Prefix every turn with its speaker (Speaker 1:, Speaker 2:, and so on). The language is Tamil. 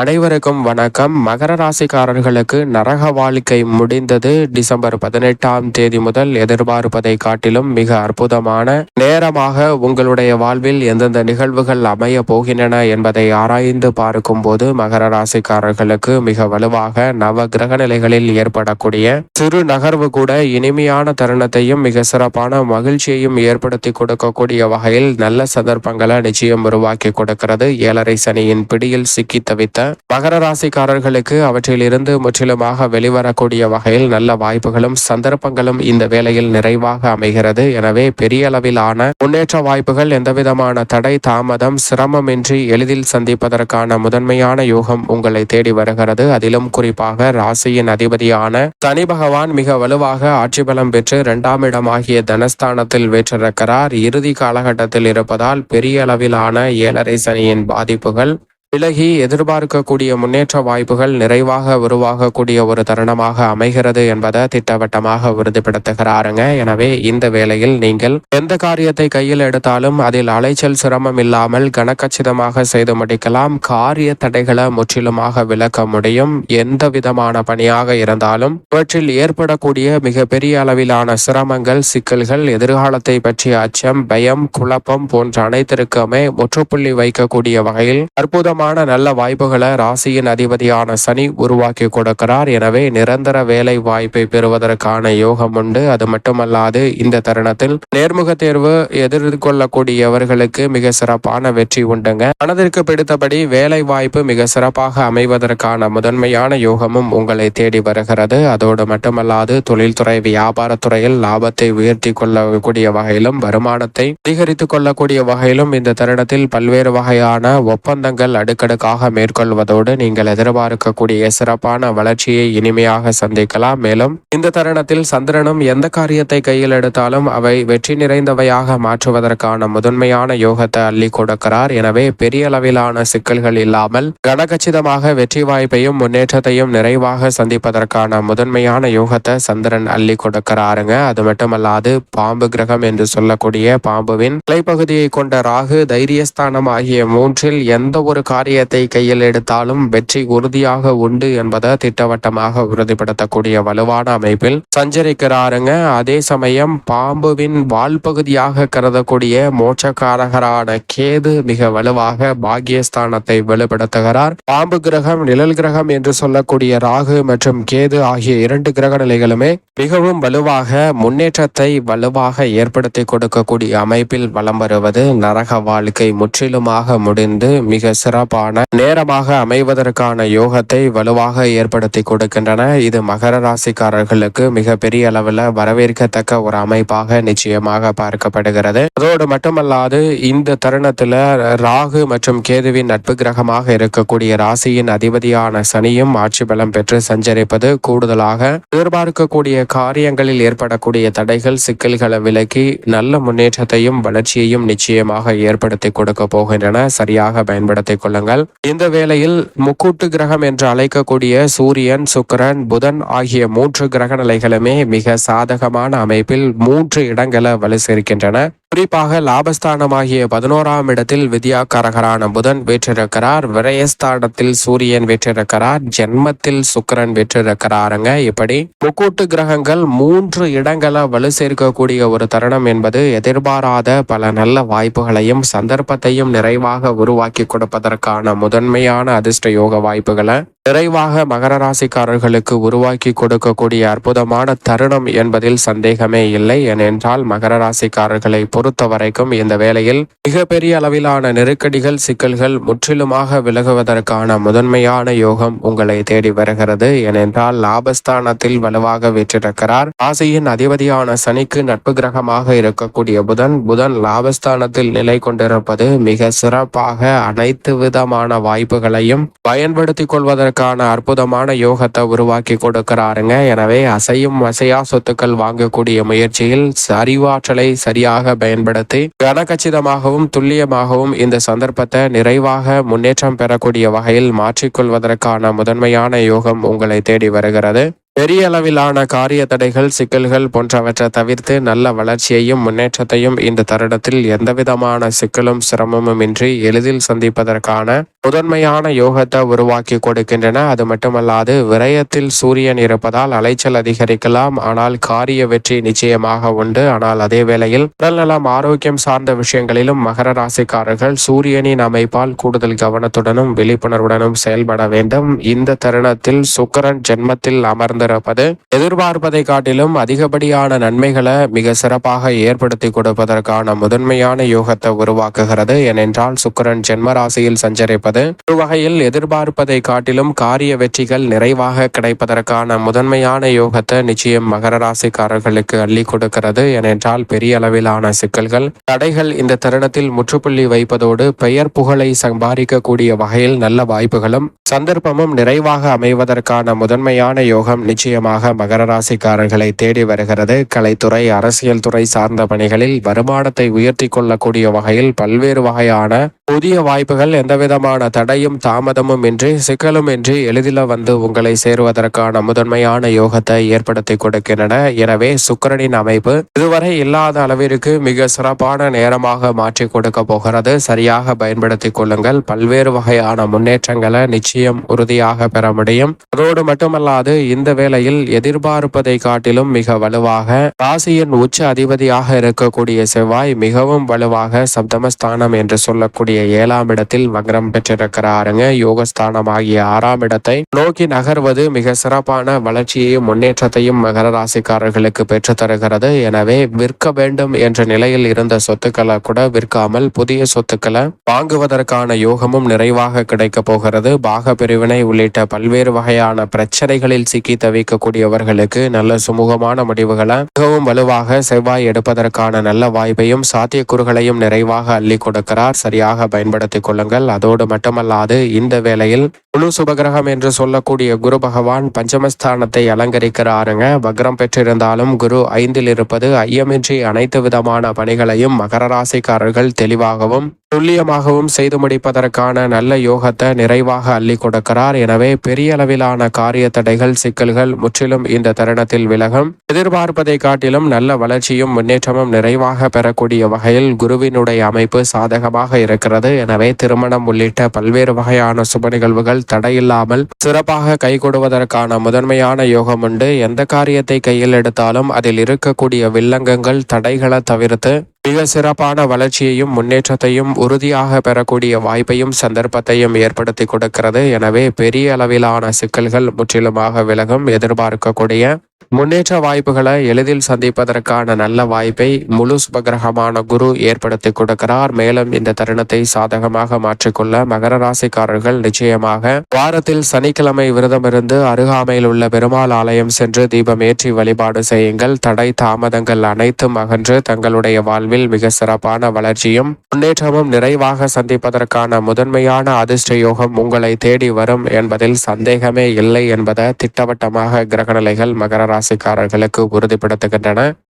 Speaker 1: அனைவருக்கும் வணக்கம். மகர ராசிக்காரர்களுக்கு நரக வாழ்க்கை முடிந்தது. டிசம்பர் பதினெட்டாம் தேதி முதல் எதிர்பார்ப்பதை காட்டிலும் மிக அற்புதமான நேரமாக உங்களுடைய வாழ்வில் எந்தெந்த நிகழ்வுகள் அமைய போகின்றன என்பதை ஆராய்ந்து பார்க்கும் போது மகர ராசிக்காரர்களுக்கு மிக வலுவாக நவ கிரக நிலைகளில் ஏற்படக்கூடிய சிறு நகர்வு கூட இனிமையான தருணத்தையும் மிக சிறப்பான மகிழ்ச்சியையும் ஏற்படுத்தி கொடுக்கக்கூடிய வகையில் நல்ல சந்தர்ப்பங்களை நிச்சயம் உருவாக்கி கொடுக்கிறது. ஏழரை சனியின் பிடியில் சிக்கி தவித்த மகர ராசிக்காரர்களுக்கு அவற்றிலிருந்து முற்றிலுமாக வெளிவரக்கூடிய வகையில் நல்ல வாய்ப்புகளும் சந்தர்ப்பங்களும் இந்த வேளையில் நிறைவாக அமைகிறது. எனவே பெரிய அளவிலான முன்னேற்ற வாய்ப்புகள் எந்தவிதமான தடை தாமதம் சிரமமின்றி எளிதில் சந்திப்பதற்கான முதன்மையான யோகம் உங்களை தேடி வருகிறது. அதிலும் குறிப்பாக ராசியின் அதிபதியான சனி பகவான் மிக வலுவாக ஆட்சி பலம் பெற்று இரண்டாம் இடமாகிய தனஸ்தானத்தில் வேற்றிருக்கிறார். இறுதி காலகட்டத்தில் இருப்பதால் பெரிய அளவிலான ஏழரை சனியின் பாதிப்புகள் விலகி எதிர்பார்க்கக்கூடிய முன்னேற்ற வாய்ப்புகள் நிறைவாக உருவாகக்கூடிய ஒரு தருணமாக அமைகிறது என்பதை திட்டவட்டமாக உறுதிப்படுத்துகிறாருங்க. எனவே இந்த வேளையில் நீங்கள் எந்த காரியத்தை கையில் எடுத்தாலும் அதில் அலைச்சல் சிரமம் இல்லாமல் கனக்கச்சிதமாக செய்து முடிக்கலாம். காரிய தடைகளை முற்றிலுமாக விளக்க முடியும். எந்த விதமான பணியாக இருந்தாலும் இவற்றில் ஏற்படக்கூடிய மிக பெரிய அளவிலான சிரமங்கள் சிக்கல்கள் எதிர்காலத்தை பற்றிய அச்சம் பயம் குழப்பம் போன்ற அனைத்திற்குமே முற்றுப்புள்ளி வைக்கக்கூடிய வகையில் அற்புதமாக அற்புதமான நல்ல வாய்ப்புகளை ராசியின் அதிபதியான சனி உருவாக்கி கொடுக்கிறார். எனவே நிரந்தர வேலை வாய்ப்பை பெறுவதற்கான யோகம் உண்டு. அது மட்டுமல்லாது இந்த தருணத்தில் நேர்முக தேர்வு எதிர்கொள்ளக்கூடியவர்களுக்கு மிக சிறப்பான வெற்றி உண்டுங்க. மனதிற்கு பிடித்தபடி வேலை வாய்ப்பு மிக சிறப்பாக அமைவதற்கான முதன்மையான யோகமும் உங்களை தேடி வருகிறது. அதோடு மட்டுமல்லாது தொழில்துறை வியாபாரத்துறையில் லாபத்தை உயர்த்தி கொள்ளக்கூடிய வகையிலும் வருமானத்தை அதிகரித்துக் கொள்ளக்கூடிய வகையிலும் இந்த தருணத்தில் பல்வேறு வகையான ஒப்பந்தங்கள் அடு அடுக்கடுக்காக மேற்கொள்வதோடு நீங்கள் எதிர்பார்க்கக்கூடிய சிறப்பான வளர்ச்சியை இனிமையாக சந்திக்கலாம். மேலும் இந்த தருணத்தில் சந்திரனும் எந்த காரியத்தை கையில் எடுத்தாலும் அவை வெற்றி நிறைந்தவையாக மாற்றுவதற்கான முதன்மையான யோகத்தை அள்ளி கொடுக்கிறார். எனவே பெரிய அளவிலான சிக்கல்கள் இல்லாமல் கனகச்சிதமாக வெற்றி வாய்ப்பையும் முன்னேற்றத்தையும் நிறைவாக சந்திப்பதற்கான முதன்மையான யோகத்தை சந்திரன் அள்ளி கொடுக்கிறாருங்க. அது மட்டுமல்லாது பாம்பு கிரகம் என்று சொல்லக்கூடிய பாம்புவின் கிளைப்பகுதியை கொண்ட ராகு தைரியஸ்தானம் ஆகிய மூன்றில் எந்த ஒரு காரியத்தை கையில் எடுத்தாலும் வெற்றி உறுதியாக உண்டு என்பதை திட்டவட்டமாக உறுதிப்படுத்தக்கூடிய வலுவான அமைப்பில் சஞ்சரிக்கிறாருங்க. அதே சமயம் பாம்புவின் வால் பகுதியாக கருதக்கூடிய மோட்சக்காரகரான கேது மிக வலுவாக பாகியஸ்தானத்தை வலுப்படுத்துகிறார் பாம்பு கிரகம் நிழல் கிரகம் என்று சொல்லக்கூடிய ராகு மற்றும் கேது ஆகிய இரண்டு கிரக நிலைகளுமே மிகவும் வலுவாக முன்னேற்றத்தை வலுவாக ஏற்படுத்தி கொடுக்கக்கூடிய அமைப்பில் வலம் வருவது நரக வாழ்க்கை முற்றிலுமாக முடிந்து மிக சிறப்பு சிறப்பான நேரமாக அமைவதற்கான யோகத்தை வலுவாக ஏற்படுத்தி கொடுக்கின்றன. இது மகர ராசிக்காரர்களுக்கு மிக பெரிய அளவில் வரவேற்கத்தக்க ஒரு அமைப்பாக நிச்சயமாக பார்க்கப்படுகிறது. அதோடு மட்டுமல்லாது இந்த தருணத்துல ராகு மற்றும் கேதுவின் நட்பு கிரகமாக இருக்கக்கூடிய ராசியின் அதிபதியான சனியும் ஆட்சி பலம் பெற்று சஞ்சரிப்பது கூடுதலாக எதிர்பார்க்கக்கூடிய காரியங்களில் ஏற்படக்கூடிய தடைகள் சிக்கல்களை விலக்கி நல்ல முன்னேற்றத்தையும் வளர்ச்சியையும் நிச்சயமாக ஏற்படுத்தி கொடுக்க போகின்றன. சரியாக பயன்படுத்திக் கொள்ள கொள்ளுங்கள். இந்த வேளையில் முக்கூட்டு கிரகம் என்று அழைக்கக்கூடிய சூரியன் சுக்கரன் புதன் ஆகிய மூன்று கிரக நிலைகளுமே மிக சாதகமான அமைப்பில் மூன்று இடங்களை வலு சேர்க்கின்றன குறிப்பாக லாபஸ்தானமாகிய பதினோராம் இடத்தில் வித்யாக்காரகரான புதன் வெற்றிருக்கிறார் விரயஸ்தானத்தில் சூரியன் வெற்றிருக்கிறார் ஜென்மத்தில் சுக்கரன் வெற்றிருக்கிறாருங்க இப்படி முக்கூட்டு கிரகங்கள் மூன்று இடங்களை வலு சேர்க்கக்கூடிய ஒரு தருணம் என்பது எதிர்பாராத பல நல்ல வாய்ப்புகளையும் சந்தர்ப்பத்தையும் நிறைவாக உருவாக்கி கொடுப்பதற்கான முதன்மையான அதிர்ஷ்ட யோக வாய்ப்புகளை நிறைவாக மகர ராசிக்காரர்களுக்கு உருவாக்கி கொடுக்கக்கூடிய அற்புதமான தருணம் என்பதில் சந்தேகமே இல்லை. ஏனென்றால் மகர ராசிக்காரர்களை பொறுத்த வரைக்கும் இந்த வேளையில் மிகப்பெரிய அளவிலான நெருக்கடிகள் சிக்கல்கள் முற்றிலுமாக விலகுவதற்கான முதன்மையான யோகம் உங்களை தேடி வருகிறது. ஏனென்றால் லாபஸ்தானத்தில் வலுவாக வெற்றிருக்கிறார். ராசியின் அதிபதியான சனிக்கு நட்பு கிரகமாக இருக்கக்கூடிய புதன் புதன் லாபஸ்தானத்தில் நிலை கொண்டிருப்பது மிக சிறப்பாக அனைத்து விதமான வாய்ப்புகளையும் பயன்படுத்திக் கொள்வதற்கு அதற்கான அற்புதமான யோகத்தை உருவாக்கி கொடுக்கிறாருங்க. எனவே அசையும் அசையா சொத்துக்கள் வாங்கக்கூடிய முயற்சியில் அறிவாற்றலை சரியாக பயன்படுத்தி கனகச்சிதமாகவும் துல்லியமாகவும் இந்த சந்தர்ப்பத்தை நிறைவாக முன்னேற்றம் பெறக்கூடிய வகையில் மாற்றிக்கொள்வதற்கான முதன்மையான யோகம் உங்களை தேடி வருகிறது. பெரிய அளவிலான காரிய தடைகள் சிக்கல்கள் போன்றவற்றை தவிர்த்து நல்ல வளர்ச்சியையும் முன்னேற்றத்தையும் இந்த தருணத்தில் எந்தவிதமான சிக்கலும் சிரமமும் இன்றி எளிதில் சந்திப்பதற்கான முதன்மையான யோகத்தை உருவாக்கி கொடுக்கின்றன. அது மட்டுமல்லாது விரயத்தில் சூரியன் இருப்பதால் அலைச்சல் அதிகரிக்கலாம். ஆனால் காரிய வெற்றி நிச்சயமாக உண்டு. ஆனால் அதே வேளையில் உடல்நலம் ஆரோக்கியம் சார்ந்த விஷயங்களிலும் மகர ராசிக்காரர்கள் சூரியனின் அமைப்பால் கூடுதல் கவனத்துடனும் விழிப்புணர்வுடனும் செயல்பட வேண்டும். இந்த தருணத்தில் சுக்கரன் ஜென்மத்தில் அமர்ந்திருப்பது எதிர்பார்ப்பதை காட்டிலும் அதிகப்படியான நன்மைகளை மிக சிறப்பாக ஏற்படுத்தி கொடுப்பதற்கான முதன்மையான யோகத்தை உருவாக்குகிறது. ஏனென்றால் சுக்கரன் ஜென்ம ராசியில் சஞ்சரிப்பது. ஒரு வகையில் எதிர்பார்ப்பதை காட்டிலும் காரிய வெற்றிகள் நிறைவாக கிடைப்பதற்கான முதன்மையான யோகத்தை நிச்சயம் மகர ராசிக்காரர்களுக்கு அள்ளி கொடுக்கிறது. ஏனென்றால் பெரிய அளவிலான சிக்கல்கள் தடைகள் இந்த தருணத்தில் முற்றுப்புள்ளி வைப்பதோடு பெயர் புகழை சம்பாதிக்கக்கூடிய வகையில் நல்ல வாய்ப்புகளும் சந்தர்ப்பமும் நிறைவாக அமைவதற்கான முதன்மையான யோகம் நிச்சயமாக மகர ராசிக்காரர்களை தேடி வருகிறது. கலைத்துறை அரசியல் துறை சார்ந்த பணிகளில் வருமானத்தை உயர்த்தி கொள்ளக்கூடிய வகையில் பல்வேறு வகையான புதிய வாய்ப்புகள் எந்தவிதமான தடையும் தாமதமும் இன்றி சிக்கலும் இன்றி எளிதில் வந்து உங்களை சேருவதற்கான முதன்மையான யோகத்தை ஏற்படுத்தி கொடுக்கின்றன. எனவே சுக்கரனின் அமைப்பு இதுவரை இல்லாத அளவிற்கு மிக சிறப்பான நேரமாக மாற்றி கொடுக்க போகிறது. சரியாக பயன்படுத்தி கொள்ளுங்கள். பல்வேறு வகையான முன்னேற்றங்களை நிச்சயம் உறுதியாக பெற முடியும். அதோடு மட்டுமல்லாது இந்த வேளையில் எதிர்பார்ப்பதை காட்டிலும் மிக வலுவாக ராசியின் உச்ச அதிபதியாக இருக்கக்கூடிய செவ்வாய் மிகவும் வலுவாக சப்தமஸ்தானம் என்று சொல்லக்கூடிய ஏழாம் இடத்தில் வக்ரம் பெற்றிருக்கிறாருங்க. யோகஸ்தானம் ஆகிய ஆறாம் இடத்தை நோக்கி நகர்வது மிக சிறப்பான வளர்ச்சியையும் முன்னேற்றத்தையும் மகர ராசிக்காரர்களுக்கு பெற்று தருகிறது. எனவே விற்க வேண்டும் என்ற நிலையில் இருந்த சொத்துக்களை கூட விற்காமல் புதிய சொத்துக்களை வாங்குவதற்கான யோகமும் நிறைவாக கிடைக்க போகிறது. பாக பிரிவினை உள்ளிட்ட பல்வேறு வகையான பிரச்சனைகளில் சிக்கி தவிக்கக்கூடியவர்களுக்கு நல்ல சுமூகமான முடிவுகளை மிகவும் வலுவாக செவ்வாய் எடுப்பதற்கான நல்ல வாய்ப்பையும் சாத்தியக்கூறுகளையும் நிறைவாக அள்ளி கொடுக்கிறார். சரியாக பயன்படுத்திக் கொள்ளுங்கள். அதோடு மட்டுமல்லாது இந்த வேளையில் முழு சுபகிரகம் என்று சொல்லக்கூடிய குரு பகவான் பஞ்சமஸ்தானத்தை அலங்கரிக்கிறாருங்க. வக்ரம் பெற்றிருந்தாலும் குரு ஐந்தில் இருப்பது ஐயமின்றி அனைத்து விதமான பணிகளையும் மகர ராசிக்காரர்கள் தெளிவாகவும் துல்லியமாகவும் செய்து முடிப்பதற்கான நல்ல யோகத்தை நிறைவாக அள்ளி கொடுக்கிறார். எனவே பெரிய அளவிலான காரிய தடைகள் சிக்கல்கள் முற்றிலும் இந்த தருணத்தில் விலகும். எதிர்பார்ப்பதை காட்டிலும் நல்ல வளர்ச்சியும் முன்னேற்றமும் நிறைவாக பெறக்கூடிய வகையில் குருவினுடைய அமைப்பு சாதகமாக இருக்கிறது. எனவே திருமணம் உள்ளிட்ட பல்வேறு வகையான சுப நிகழ்வுகள் தடையில்லாமல் சிறப்பாக கைகொடுவதற்கான முதன்மையான யோகம் உண்டு. எந்த காரியத்தை கையில் எடுத்தாலும் அதில் இருக்கக்கூடிய வில்லங்கங்கள் தடைகளை தவிர்த்து மிக சிறப்பான வளர்ச்சியையும் முன்னேற்றத்தையும் உறுதியாக பெறக்கூடிய வாய்ப்பையும் சந்தர்ப்பத்தையும் ஏற்படுத்தி கொடுக்கிறது. எனவே பெரிய அளவிலான சிக்கல்கள் முற்றிலுமாக விலகும் எதிர்பார்க்கக்கூடிய முன்னேற்ற வாய்ப்புகளை எளிதில் சந்திப்பதற்கான நல்ல வாய்ப்பை முழு சுபகிரகமான குரு ஏற்படுத்தி கொடுக்கிறார். மேலும் இந்த தருணத்தை சாதகமாக மாற்றிக்கொள்ள மகர ராசிக்காரர்கள் நிச்சயமாக வாரத்தில் சனிக்கிழமை விரதமிருந்து அருகாமையில் உள்ள பெருமாள் ஆலயம் சென்று தீபம் ஏற்றி வழிபாடு செய்யுங்கள். தடை தாமதங்கள் அனைத்தும் அகன்று தங்களுடைய வாழ்வில் மிக சிறப்பான வளர்ச்சியும் முன்னேற்றமும் நிறைவாக சந்திப்பதற்கான முதன்மையான அதிர்ஷ்ட யோகம் உங்களை தேடி வரும் என்பதில் சந்தேகமே இல்லை என்பதை திட்டவட்டமாக கிரகநிலைகள் மகர ராசிக்காரர்களுக்கு உறுதிப்படுத்துகின்றன.